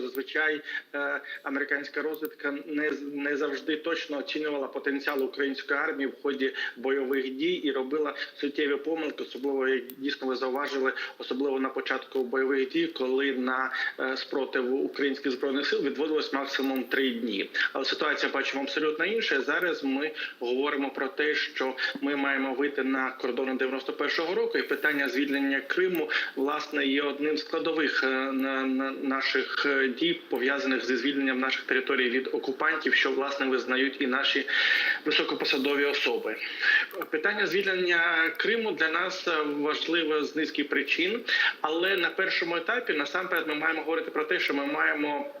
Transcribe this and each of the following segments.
Зазвичай е, американська розвідка не не завжди точно оцінювала потенціал української армії в ході бойових дій і робила суттєві помилки, особливо як дійсно ви зауважили, особливо на початку бойових дій, коли на е, спротив українських збройних сил відводилось максимум три дні. Але ситуація бачимо абсолютно інша. Зараз ми говоримо про те, що ми маємо вийти на кордони 91-го року, і питання звільнення Криму власне є одним з складових е, на, на наших дій, пов'язаних зі звільненням наших територій від окупантів, що власне визнають і наші високопосадові особи. Питання звільнення Криму для нас е, важливе з низки причин, але на першому етапі насамперед ми маємо говорити про те, що ми маємо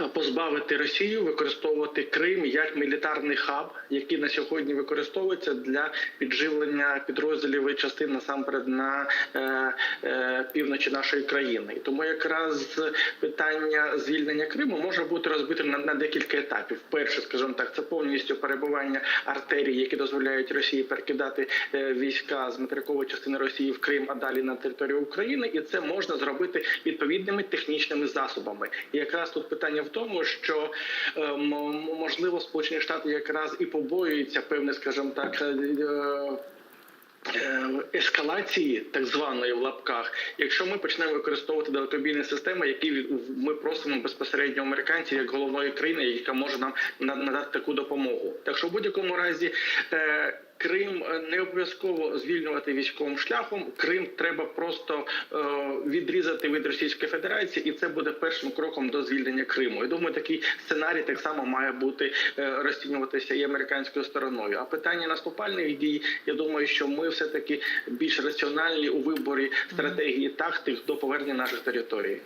е, позбавити Росію використовувати Крим як мілітарний хаб, який на сьогодні використовується для підживлення підрозділів і частин насамперед на е, е, півночі нашої країни. І тому якраз питання звільнення Криму може бути розбите на, на декілька етапів. Перше, скажімо так, це повністю перебування артерій, які дозволяють Росії перекидати е, війська з материкової частини Росії в Крим, а далі на територію України, і це можна зробити відповідними технічними засобами. І якраз тут питання в тому, що е, можливо Сполучені Штати якраз і побоюються певне, скажімо так. Е, Ескалації так званої в лапках, якщо ми почнемо використовувати далекобійні системи, які ми просимо безпосередньо американців як головної країни, яка може нам надати таку допомогу. Так що в будь-якому разі е, Крим е, не обов'язково звільнювати військовим шляхом. Крим треба просто е, відрізати від Російської Федерації, і це буде першим кроком до звільнення Криму. Я думаю, такий сценарій так само має бути е, розцінюватися і американською стороною. А питання наступальних дій, я думаю, що ми все таки більш раціональні у виборі стратегії тактик до повернення наших територій.